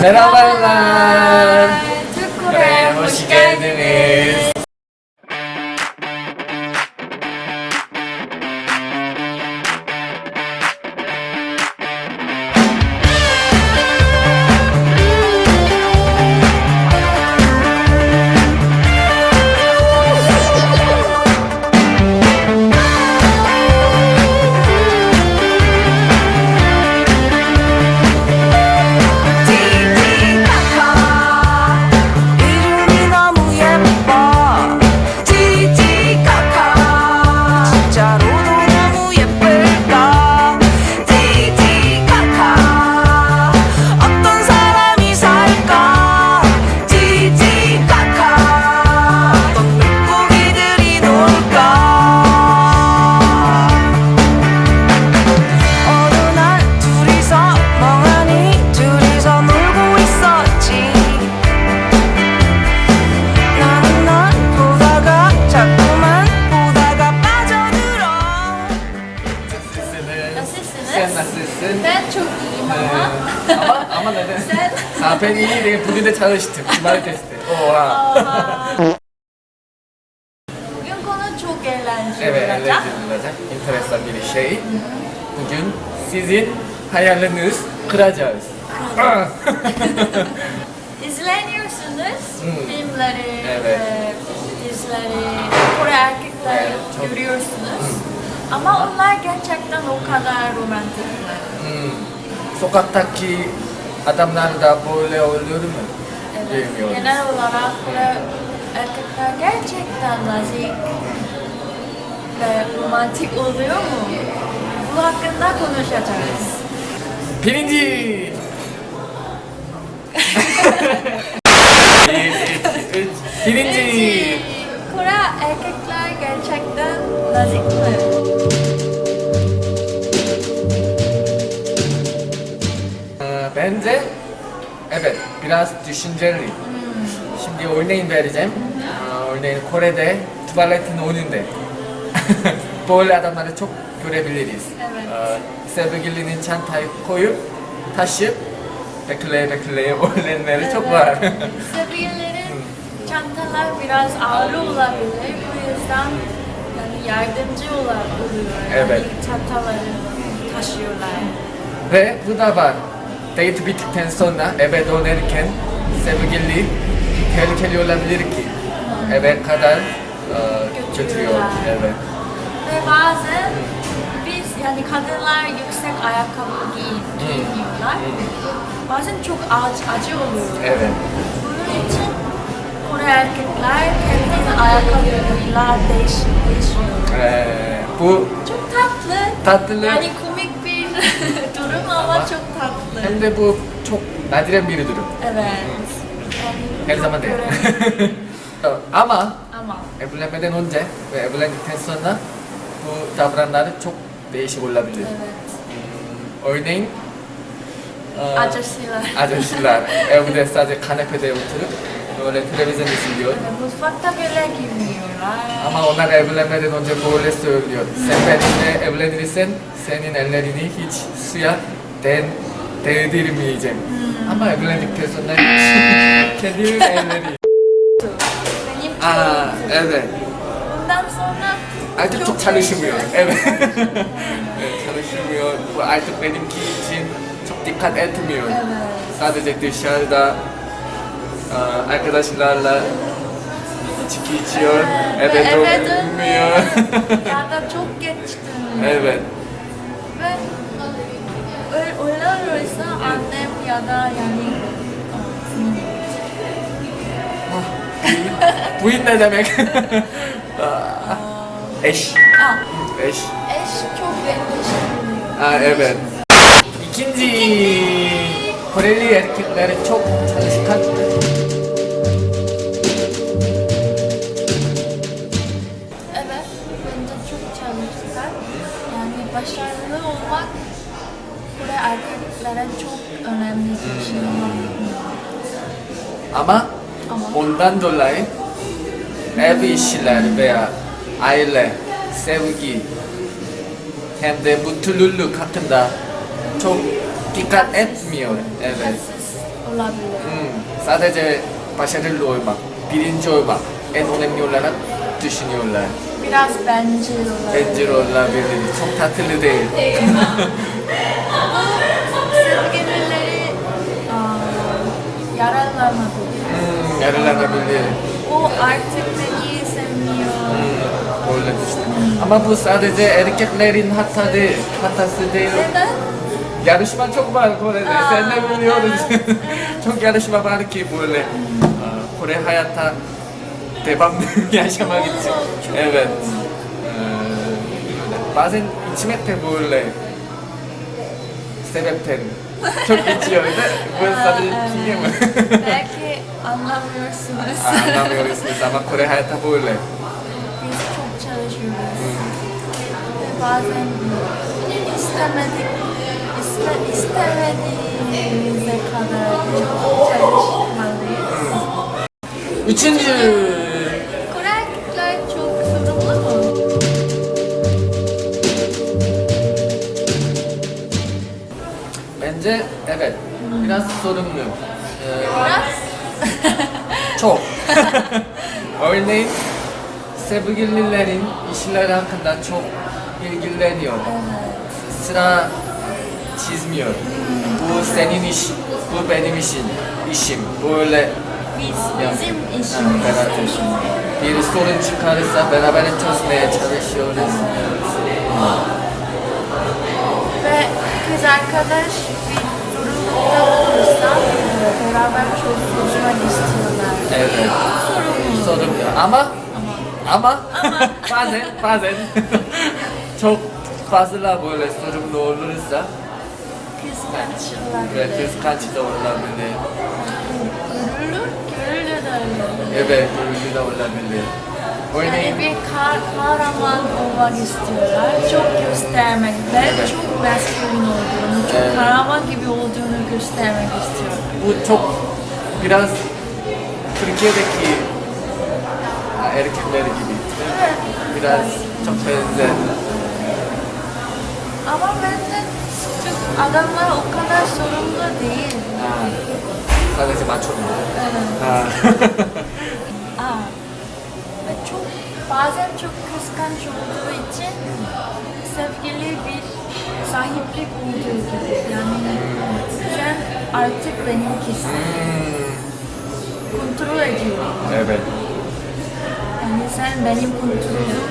Merhabalar. Ama. Ama neden? Sen? Ha ben iyi değil. Bugün de çalıştım. Cumartesi. Oha. Bugün konu çok eğlenceli Evet, olacak. eğlenceli olacak. Enteresan bir şey. Bugün sizin hayaliniz kıracağız. İzleniyorsunuz Hmm. filmleri, Evet. e, dizileri, Kore erkekleri Evet, çok- görüyorsunuz. Ama onlar gerçekten o kadar romantikler. Hmm. Sokaktaki adamlar da böyle oluyor mu? Evet. Bilmiyorum. Genel olarak erkekler gerçekten nazik ve romantik oluyor mu? Bu hakkında konuşacağız. Birinci. Birinci. Kore erkekler gerçekten nazik mi? Ee, Bence evet biraz düşünceli. Şimdi örneğin vereceğim. Ee, Örneğin Kore'de tuvaletin önünde böyle adamları çok görebiliriz. Evet. Ee, Sevgilinin çantayı koyup taşıp bekleye bekleye öğlenleri çok var. Sevgililerin çantalar biraz ağır olabilir. Bu yüzden yani yardımcı olabiliyor. Yani Evet. çantaları taşıyorlar. Ve bu da var. Date bittikten sonra eve dönerken sevgili tehlikeli olabilir ki eve kadar e, götürüyor. Evet. Ve bazen biz yani kadınlar yüksek ayakkabı giyin, giyiniyorlar. Bazen çok acı, acı oluyor. Evet. Bunun için Kore erkekler kendi ayakkabılarıyla değiş, değişiyor. Ee, bu Çok tatlı. Tatlı. Yani durum ama, çok tatlı. hem de bu çok nadiren bir durum. Evet. Her zaman değil. Ama ama evlenmeden önce ve evlendikten sonra bu davranışları çok değişik olabilir. evet. Örneğin e, Acelesiyle. Acaşlar evde sadece kanepede oturup böyle televizyon izliyor. Evet, Mutfakta böyle giyiniyorlar. Ama onlar evlenmeden önce böyle söylüyor. Sen benimle evlenirsen senin ellerini hiç suya den, değdirmeyeceğim. Ama evlendikten sonra kendimin elleri. Benim Aa evet. Bundan sonra Artık çok çalışmıyor. Evet. evet çalışmıyor. Bu artık benimki için çok dikkat etmiyor. Evet. Sadece dışarıda arkadaşlarla içki içiyor. Ve Eve eve dönmüyor. ya da çok geç dönüyor. evet. Ve öyle, öyle olursa annem ya da yani Buin ne demek? Eş. Aa, Eş. eş çok endişeleniyor. Aa, evet. İkinci. Koreli erkekler çok çalışkan. Evet, bence çok çalışkan. Yani başarılı Ama Ama ondan dolayı ev işler veya aile, sevgi hem de mutluluk hakkında çok dikkat etmiyor. Evet. siz olabilir. Hmm, sadece başarılı olmak, birinci olmak en önemli olarak düşünüyorlar. Biraz bencil olabilir. Bencil olabilir, çok tatlı değil. Sevgilileri yaralanabilir. Hmm, yarılanabilir. O artık beni sevmiyor. Hmm, öyle düşünüyorum. Ama bu sadece erkeklerin hata değil, hatası değil. Neden? Yarışma çok var Kore'de, Aa, sen de biliyoruz. evet, evet. çok yarışma var ki böyle. Aa, Kore hayatta devam yaşamak için. çok Evet. Ee, bazen içmek de böyle sebepten çok içiyor da bu sadece kimye mi? Belki anlamıyorsunuz. Anlamıyorsunuz ama Kore hayatta böyle. Biz çok çalışıyoruz. Ve bazen istemedik, iste, istemediğimize kadar çok çalışmalıyız. Üçüncü. Biraz sorumlu. Ee, Biraz Çok. Örneğin sevgililerin işler hakkında çok ilgileniyor. Sıra çizmiyor. Bu senin iş, bu benim işim. işim. Böyle biz, bizim işimiz. beraber. bir sorun çıkarırsa beraber çözmeye çalışıyoruz. Ve kız arkadaş bir durumda olursa beraber çok çözmek istiyorlar. Evet. Sorumlu. Sorun ama ama bazen bazen çok fazla böyle sorumlu olursa Kıskançlar. ve kıskanç da olabilir. Gururlu, gururlu da öyle. Evet, gururlu da olabilir. Örneğin Yani bir kah kahraman olmak istiyorlar. Çok göstermek ve Evet. çok maskülin olduğunu, çok Evet. kahraman gibi olduğunu göstermek istiyorlar. bu çok biraz Türkiye'deki erkekler gibi. Evet. Biraz çok benzer. Ama bence Türk adamlar o kadar sorumlu değil. Ha, sadece maço mu? Evet. Ha. Aa, ve çok bazen çok kıskanç olduğu için sevgili bir sahiplik olduğu gibi. Yani sen artık benimkisin. Kontrol ediyor. evet. Yani sen benim kontrolüm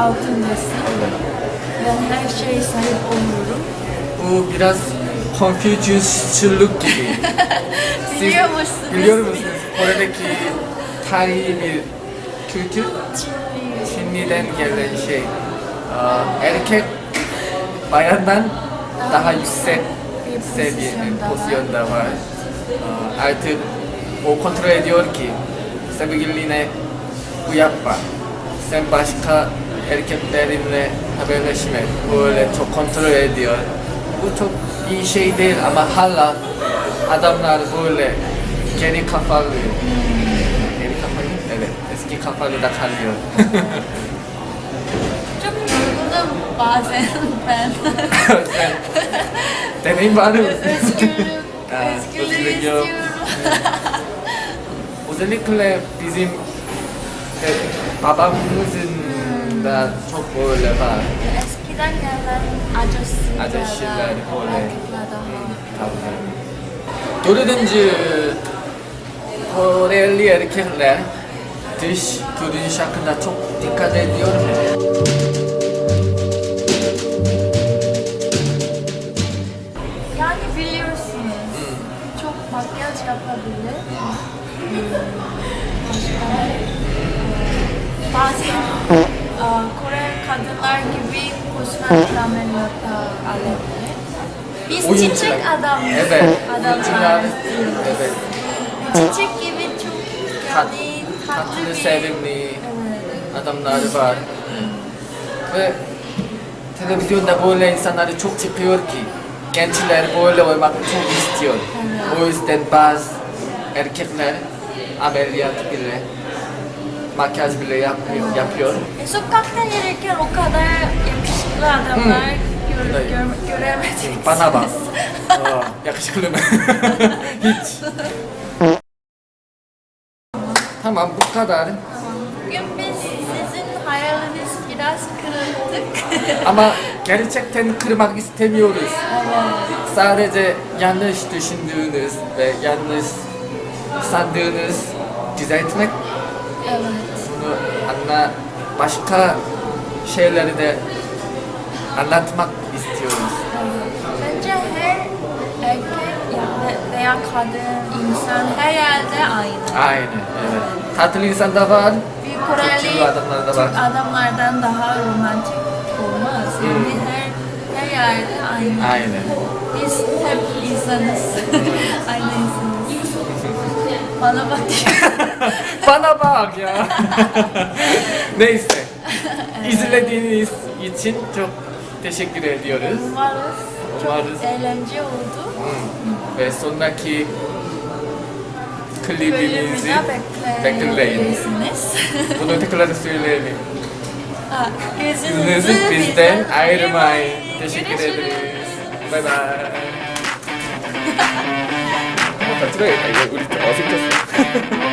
altındasın. Ben her şeye sahip oluyorum. Bu biraz Confuciusçuluk gibi. Siz Biliyor musunuz? Biliyor musunuz? Kore'deki tarihi bir kültür Çinli'den gelen şey. Erkek bayandan daha yüksek seviye, pozisyonda var. Artık o kontrol ediyor ki sevgiline bu yapma. Sen başka erkeklerinle haberleşme. Böyle çok kontrol ediyor. Bu çok iyi şey değil ama hala adamlar böyle geri kafalı. Geri kafalı? Evet. Eski kafalı da kalıyor. Bazen ben. Deneyim var mı? Özgürlük, özgürlüğü istiyorum. Özellikle bizim e, babamızın da çok böyle var. Eskiden gelen Acısıyla da, böyle. Tabii. Dördüncü Koreli erkekler dış görünüş hakkında çok dikkat ediyor. Bazen aa, Kore kadınlar gibi kozmetik ameliyatı alabilir. Biz Oyuncular. çiçek adam, Evet. adamlar. Evet. Çiçek gibi çok yani tatlı, tatlı sevimli adamlar var. Ve televizyonda böyle insanları çok çıkıyor ki gençler böyle olmak çok istiyor. O yüzden bazı erkekler ameliyat bile makyaj bile yapıyor. yapıyor. E, sokakta yürürken o kadar yakışıklı adamlar Burada Gör, göremedik. Bana bak. Aa, yakışıklı mı? Hiç. Tamam bu kadar. Bugün biz sizin hayaliniz biraz kırıldık. Ama gerçekten kırmak istemiyoruz. Sadece yanlış düşündüğünüz ve yanlış sandığınız düzeltmek evet. bunu anla başka şeyleri de anlatmak istiyoruz. Bence her erkek yani veya kadın, insan her yerde aynı. Aynen evet. Tatlı insan da var. Bir Koreli adamlar da var. Adamlardan daha romantik olmaz. Yani her, her yerde aynı. Aynen. Biz hep insanız. aynı insanız. Bana bak. Bana bak ya. Neyse. İzlediğiniz için çok teşekkür ediyoruz. Umarız çok Umarız. eğlence oldu. Hmm. Ve sonraki klibimizi Bölümüne bekleyin. bekleyebilirsiniz. Bunu tekrar söyleyelim. Gözünüzü bizden ayırmayın. Teşekkür ederiz. Bye bye. 갑자기 이거 우리 좀 어색했어. 네.